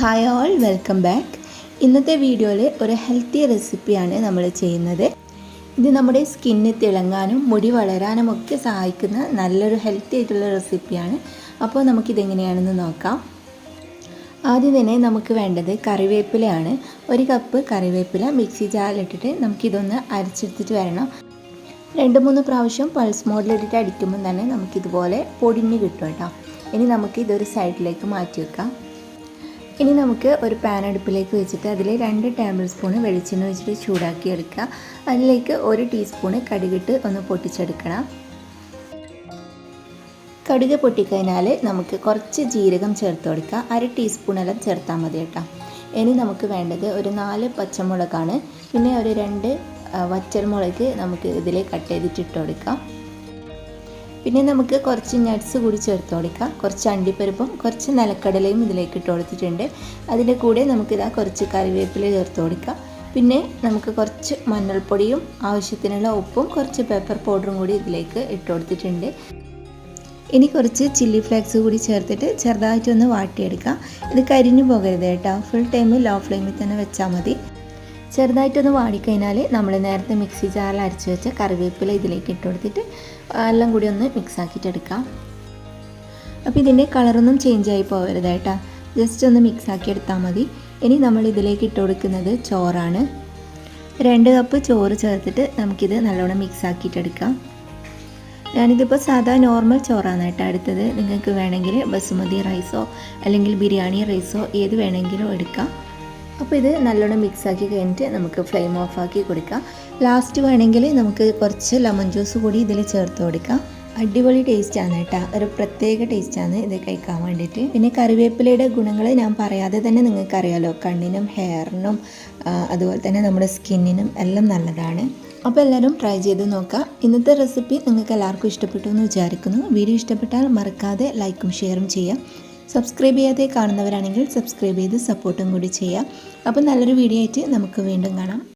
Hi all welcome back ഇന്നത്തെ വീഡിയോയിൽ ഒരു ഹെൽത്തി റെസിപ്പിയാണ് നമ്മൾ ചെയ്യുന്നത്. ഇത് നമ്മുടെ സ്കിന്ന് തിളങ്ങാനും മുടി വളരാനും ഒക്കെ സഹായിക്കുന്ന നല്ലൊരു ഹെൽത്തി ആയിട്ടുള്ള റെസിപ്പിയാണ് അപ്പോൾ നമുക്കിതെങ്ങനെയാണെന്ന് നോക്കാം. ആദ്യം തന്നെ നമുക്ക് വേണ്ടത് കറിവേപ്പിലയാണ്. ഒരു കപ്പ് കറിവേപ്പില മിക്സി ജാറിലിട്ടിട്ട് നമുക്കിതൊന്ന് അരച്ചെടുത്തിട്ട് വരണം. രണ്ട് മൂന്ന് പ്രാവശ്യം പൾസ് മോഡിലിട്ടിട്ട് അടിക്കുമ്പോൾ തന്നെ നമുക്കിതുപോലെ പൊടിഞ്ഞ് കിട്ടും കേട്ടോ. ഇനി നമുക്ക് ഇതൊരു സൈഡിലേക്ക് മാറ്റി വെക്കാം. ഇനി നമുക്ക് ഒരു പാൻ അടുപ്പിലേക്ക് വെച്ചിട്ട് അതിൽ രണ്ട് ടേബിൾ സ്പൂൺ വെളിച്ചെണ്ണ വെച്ചിട്ട് ചൂടാക്കി എടുക്കുക അതിലേക്ക് ഒരു ടീസ്പൂണ് കടുകിട്ട് ഒന്ന് പൊട്ടിച്ചെടുക്കണം. കടുക് പൊട്ടിക്കഴിഞ്ഞാൽ നമുക്ക് കുറച്ച് ജീരകം ചേർത്ത് കൊടുക്കുക. അര ടീസ്പൂണെല്ലാം ചേർത്താൽ മതി കേട്ടോ. ഇനി നമുക്ക് വേണ്ടത് ഒരു നാല് പച്ചമുളകാണ്. പിന്നെ ഒരു രണ്ട് വറ്റൽമുളക് നമുക്ക് ഇതിൽ കട്ട് ചെയ്തിട്ട് ഇട്ട് കൊടുക്കാം. പിന്നെ നമുക്ക് കുറച്ച് നട്ട്സ് കൂടി ചേർത്ത് കൊടുക്കാം. കുറച്ച് അണ്ടിപ്പരിപ്പും കുറച്ച് നിലക്കടലയും ഇതിലേക്ക് ഇട്ട് കൊടുത്തിട്ടുണ്ട്. അതിന്റെ കൂടെ നമുക്കിതാ കുറച്ച് കറിവേപ്പില ചേർത്ത് കൊടുക്കാം. പിന്നെ നമുക്ക് കുറച്ച് മഞ്ഞൾപ്പൊടിയും ആവശ്യത്തിനുള്ള ഉപ്പും കുറച്ച് പേപ്പർ പൗഡറും കൂടി ഇതിലേക്ക് ഇട്ട് കൊടുത്തിട്ടുണ്ട്. ഇനി കുറച്ച് ചില്ലി ഫ്ലേക്സ് കൂടി ചേർത്തിട്ട് ചെറുതായിട്ടൊന്ന് വാട്ടിയെടുക്കാം. ഇത് കരിഞ്ഞു പോകരുത് കേട്ടോ. ഫുൾ ടൈം ലോ ഫ്ലെയിമിൽ തന്നെ വെച്ചാൽ മതി. ചെറുതായിട്ടൊന്ന് വാടിക്കഴിഞ്ഞാൽ നമ്മൾ നേരത്തെ മിക്സി ജാറിൽ അരച്ച് വെച്ച കറിവേപ്പില ഇതിലേക്ക് ഇട്ട് കൊടുത്തിട്ട് എല്ലാം കൂടി ഒന്ന് മിക്സ് ആക്കിയിട്ട് എടുക്കാം. അപ്പോൾ ഇതിന്റെ കളറൊന്നും ചേഞ്ച് ആയി പോകരുത് കേട്ടോ. ജസ്റ്റ് ഒന്ന് മിക്സ് ആക്കി എടുത്താൽ മതി. ഇനി നമ്മൾ ഇതിലേക്ക് ഇട്ട് കൊടുക്കുന്നത് ചോറാണ്. രണ്ട് കപ്പ് ചോറ് ചേർത്തിട്ട് നമുക്കിത് നല്ലോണം മിക്സ് ആക്കിയിട്ടെടുക്കാം ഞാനിതിപ്പോൾ സാധാ നോർമൽ ചോറാണ് കേട്ടോ അടുത്തത് നിങ്ങൾക്ക് വേണമെങ്കിൽ ബസുമതി റൈസോ അല്ലെങ്കിൽ ബിരിയാണി റൈസോ ഏത് വേണമെങ്കിലും എടുക്കാം. അപ്പോൾ ഇത് നല്ലോണം മിക്സ് ആക്കി കഴിഞ്ഞിട്ട് നമുക്ക് ഫ്ലെയിം ഓഫ് ആക്കി കൊടുക്കാം. ലാസ്റ്റ് വേണമെങ്കിൽ നമുക്ക് കുറച്ച് ലെമൺ ജ്യൂസ് കൂടി ഇതിൽ ചേർത്ത് കൊടുക്കാം. അടിപൊളി ടേസ്റ്റാണ് കേട്ടോ. ഒരു പ്രത്യേക ടേസ്റ്റാണ് ഇത് കഴിക്കാൻ വേണ്ടിയിട്ട്. പിന്നെ കറിവേപ്പിലയുടെ ഗുണങ്ങൾ ഞാൻ പറയാതെ തന്നെ നിങ്ങൾക്ക് അറിയാലോ കണ്ണിനും ഹെയറിനും അതുപോലെ തന്നെ നമ്മുടെ സ്കിന്നിനും എല്ലാം നല്ലതാണ്. അപ്പോൾ എല്ലാവരും ട്രൈ ചെയ്ത് നോക്കാം. ഇന്നത്തെ റെസിപ്പി നിങ്ങൾക്ക് എല്ലാവർക്കും ഇഷ്ടപ്പെട്ടു എന്ന് വിചാരിക്കുന്നു. വീഡിയോ ഇഷ്ടപ്പെട്ടാൽ മറക്കാതെ ലൈക്കും ഷെയറും ചെയ്യാം. സബ്സ്ക്രൈബ് ചെയ്യാതെ കാണുന്നവരാണെങ്കിൽ സബ്സ്ക്രൈബ് ചെയ്ത് സപ്പോർട്ടും കൂടി ചെയ്യാം അപ്പോൾ നല്ലൊരു വീഡിയോ ആയിട്ട് നമുക്ക് വീണ്ടും കാണാം.